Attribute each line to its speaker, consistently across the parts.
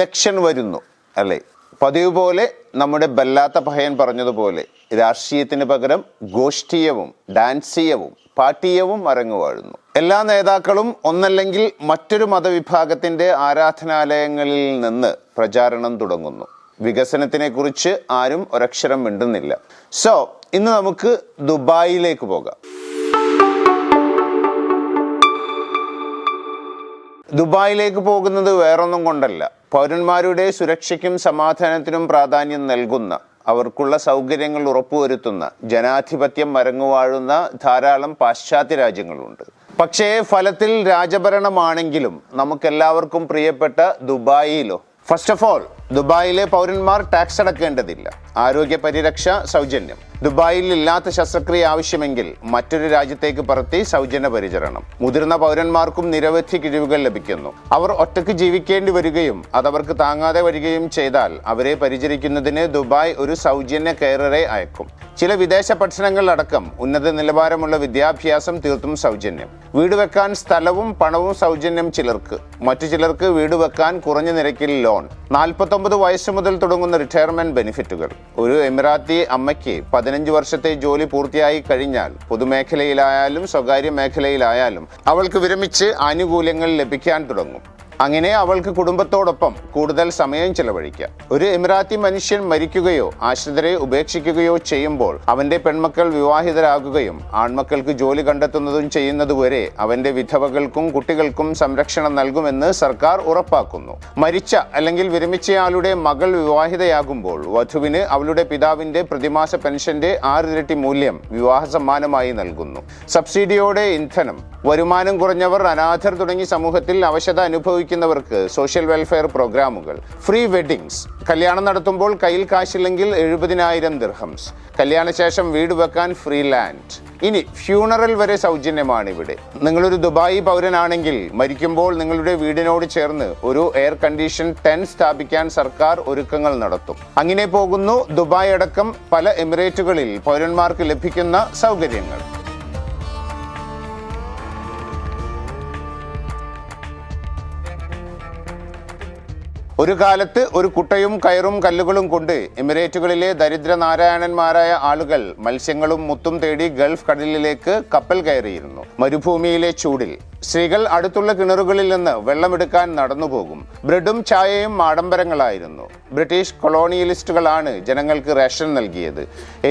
Speaker 1: Election വരുന്നു അല്ലേ? പതിവ് പോലെ നമ്മുടെ ബല്ലാത്ത പഹയൻ പറഞ്ഞതുപോലെ രാഷ്ട്രീയത്തിന് പകരം ഗോഷ്ഠീയവും ഡാൻസീയവും പാട്ടീയവും അരങ്ങുവാഴുന്നു. എല്ലാ നേതാക്കളും ഒന്നല്ലെങ്കിൽ മറ്റൊരു മതവിഭാഗത്തിന്റെ ആരാധനാലയങ്ങളിൽ നിന്ന് പ്രചാരണം തുടങ്ങുന്നു. വികസനത്തിനെ കുറിച്ച് ആരും ഒരക്ഷരം മിണ്ടുന്നില്ല. സോ ഇന്ന് നമുക്ക് ദുബായിലേക്ക് പോകാം. ദുബായിലേക്ക് പോകുന്നത് വേറൊന്നും കൊണ്ടല്ല. പൗരന്മാരുടെ സുരക്ഷയ്ക്കും സമാധാനത്തിനും പ്രാധാന്യം നൽകുന്ന അവർക്കുള്ള സൗകര്യങ്ങൾ ഉറപ്പുവരുത്തുന്ന ജനാധിപത്യം മരങ്ങുവാഴുന്ന ധാരാളം പാശ്ചാത്യ രാജ്യങ്ങളുണ്ട്. പക്ഷേ ഫലത്തിൽ രാജഭരണമാണെങ്കിലും നമുക്കെല്ലാവർക്കും പ്രിയപ്പെട്ട ദുബായിലോ ഫസ്റ്റ് ഓഫ് ഓൾ ദുബായിലെ പൗരന്മാർ ടാക്സ് അടക്കേണ്ടതില്ല. ആരോഗ്യ പരിരക്ഷ സൗജന്യം. ദുബായിൽ ഇല്ലാത്ത ശസ്ത്രക്രിയ ആവശ്യമെങ്കിൽ മറ്റൊരു രാജ്യത്തേക്ക് പറത്തി സൗജന്യ പരിചരണം. മുതിർന്ന പൗരന്മാർക്കും നിരവധി കിഴിവുകൾ ലഭിക്കുന്നു. അവർ ഒറ്റയ്ക്ക് ജീവിക്കേണ്ടി വരികയും അതവർക്ക് താങ്ങാതെ വരികയും ചെയ്താൽ അവരെ പരിചരിക്കുന്നതിന് ദുബായ് ഒരു സൗജന്യ കെയററെ അയക്കും. ചില വിദേശ പഠനങ്ങളടക്കം ഉന്നത നിലവാരമുള്ള വിദ്യാഭ്യാസം തീർത്തും സൗജന്യം. വീട് വെക്കാൻ സ്ഥലവും പണവും സൗജന്യം ചിലർക്ക്. മറ്റു ചിലർക്ക് വീട് വെക്കാൻ കുറഞ്ഞ നിരക്കിൽ ലോൺ. നാൽപ്പത്തൊമ്പത് വയസ്സ് മുതൽ തുടങ്ങുന്ന റിട്ടയർമെന്റ് ബെനിഫിറ്റുകൾ ഒരു എമിറാത്തി അമ്മയ്ക്ക് പതിനഞ്ച് വർഷത്തെ ജോലി പൂർത്തിയായി കഴിഞ്ഞാൽ പൊതുമേഖലയിലായാലും സ്വകാര്യ മേഖലയിലായാലും അവൾക്ക് വിരമിച്ച് ആനുകൂല്യങ്ങൾ ലഭിക്കാൻ തുടങ്ങും. അങ്ങനെ അവൾക്ക് കുടുംബത്തോടൊപ്പം കൂടുതൽ സമയം ചെലവഴിക്കാം ഒരു എമിറാത്തി മനുഷ്യൻ മരിക്കുകയോ ആശ്രിതരെ ഉപേക്ഷിക്കുകയോ ചെയ്യുമ്പോൾ അവന്റെ പെൺമക്കൾ വിവാഹിതരാകുകയും ആൺമക്കൾക്ക് ജോലി കണ്ടെത്തുന്നതും ചെയ്യുന്നതുവരെ അവന്റെ വിധവകൾക്കും കുട്ടികൾക്കും സംരക്ഷണം നൽകുമെന്ന് സർക്കാർ ഉറപ്പാക്കുന്നു. മരിച്ച അല്ലെങ്കിൽ വിരമിച്ചയാളുടെ മകൾ വിവാഹിതയാകുമ്പോൾ വധുവിന് അവളുടെ പിതാവിന്റെ പ്രതിമാസ പെൻഷന്റെ ആറിരട്ടി മൂല്യം വിവാഹ സമ്മാനമായി നൽകുന്നു. സബ്സിഡിയോടെ ഇന്ധനം വരുമാനം കുറഞ്ഞവർ അനാഥർ തുടങ്ങി സമൂഹത്തിൽ അവശത അനുഭവിക്കുന്നവർക്ക് സോഷ്യൽ വെൽഫെയർ പ്രോഗ്രാമുകൾ ഫ്രീ വെഡിങ്സ് കല്യാണം നടത്തുമ്പോൾ കയ്യിൽ കാശില്ലെങ്കിൽ എഴുപതിനായിരം ദിർഹംസ് കല്യാണശേഷം വീട് വെക്കാൻ ഫ്രീ ലാൻഡ് ഇനി ഫ്യൂണറൽ വരെ സൗജന്യമാണ് ഇവിടെ നിങ്ങളൊരു ദുബായി പൗരനാണെങ്കിൽ മരിക്കുമ്പോൾ നിങ്ങളുടെ വീടിനോട് ചേർന്ന് ഒരു എയർ കണ്ടീഷൻ ടെൻ സ്ഥാപിക്കാൻ സർക്കാർ ഒരുക്കങ്ങൾ നടത്തും. അങ്ങനെ പോകുന്നു ദുബായ് അടക്കം പല എമിറേറ്റുകളിൽ പൗരന്മാർക്ക് ലഭിക്കുന്ന സൗകര്യങ്ങൾ. ഒരു കാലത്ത് ഒരു കുട്ടയും കയറും കല്ലുകളും കൊണ്ട് എമിറേറ്റുകളിലെ ദരിദ്രനാരായണന്മാരായ ആളുകൾ മത്സ്യങ്ങളും മുത്തും തേടി ഗൾഫ് കടലിലേക്ക് കപ്പൽ കയറിയിരുന്നു. മരുഭൂമിയിലെ ചൂടിൽ സ്ത്രീകൾ അടുത്തുള്ള കിണറുകളിൽ നിന്ന് വെള്ളമെടുക്കാൻ നടന്നുപോകും. ബ്രെഡും ചായയും ആഡംബരങ്ങളായിരുന്നു. ബ്രിട്ടീഷ് കൊളോണിയലിസ്റ്റുകളാണ് ജനങ്ങൾക്ക് റേഷൻ നൽകിയത്.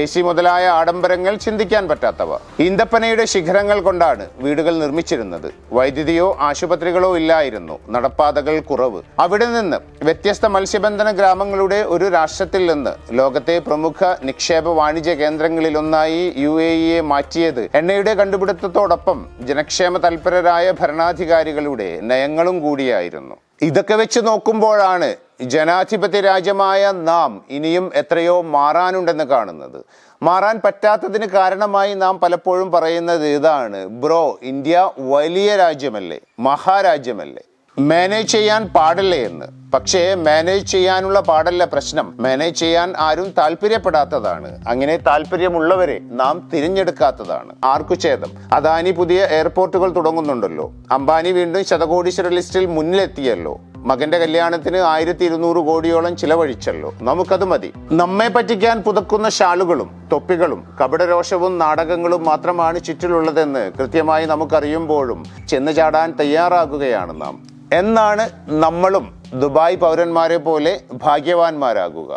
Speaker 1: എ സി മുതലായ ആഡംബരങ്ങൾ ചിന്തിക്കാൻ പറ്റാത്തവ. ഈന്തപ്പനയുടെ ശിഖരങ്ങൾ കൊണ്ടാണ് വീടുകൾ നിർമ്മിച്ചിരുന്നത്. വൈദ്യുതിയോ ആശുപത്രികളോ ഇല്ലായിരുന്നു. നടപ്പാതകൾ കുറവ്. അവിടെ നിന്ന് വ്യത്യസ്ത മത്സ്യബന്ധന ഗ്രാമങ്ങളുടെ ഒരു രാഷ്ട്രത്തിൽ നിന്ന് ലോകത്തെ പ്രമുഖ നിക്ഷേപ വാണിജ്യ കേന്ദ്രങ്ങളിലൊന്നായി യു എ ഇയെ മാറ്റിയത് എണ്ണയുടെ കണ്ടുപിടുത്തത്തോടൊപ്പം ജനക്ഷേമ തൽപരരായ ഭരണാധികാരികളുടെ നയങ്ങളും കൂടിയായിരുന്നു. ഇതൊക്കെ വെച്ച് നോക്കുമ്പോഴാണ് ജനാധിപത്യ രാജ്യമായ നാം ഇനിയും എത്രയോ മാറാനുണ്ടെന്ന് കാണുന്നത്. മാറാൻ പറ്റാത്തതിന് കാരണമായി നാം പലപ്പോഴും പറയുന്നത് ഇതാണ് ബ്രോ ഇന്ത്യ വലിയ രാജ്യമല്ലേ മഹാരാജ്യമല്ലേ? മാനേജ് ചെയ്യാൻ പാടില്ലേ എന്ന്. പക്ഷേ മാനേജ് ചെയ്യാനുള്ള പാടല്ല പ്രശ്നം. മാനേജ് ചെയ്യാൻ ആരും താല്പര്യപ്പെടാത്തതാണ്. അങ്ങനെ താല്പര്യമുള്ളവരെ നാം തിരഞ്ഞെടുക്കാത്തതാണ്. ആർക്കു ഛേദം? അദാനി പുതിയ എയർപോർട്ടുകൾ തുടങ്ങുന്നുണ്ടല്ലോ. അംബാനി വീണ്ടും ശതകോടീശ്വര ലിസ്റ്റിൽ മുന്നിലെത്തിയല്ലോ. മകന്റെ കല്യാണത്തിന് ആയിരത്തി ഇരുന്നൂറ് കോടിയോളം ചിലവഴിച്ചല്ലോ. നമുക്കത് മതി. നമ്മെ പറ്റിക്കാൻ പുതക്കുന്ന ഷാളുകളും തൊപ്പികളും കപടരോഷവും നാടകങ്ങളും മാത്രമാണ് ചുറ്റിലുള്ളതെന്ന് കൃത്യമായി നമുക്കറിയുമ്പോഴും ചെന്നു ചാടാൻ തയ്യാറാകുകയാണ് നാം. എന്നാണ് നമ്മളും ദുബായ് പൗരന്മാരെ പോലെ ഭാഗ്യവാന്മാരാകുക.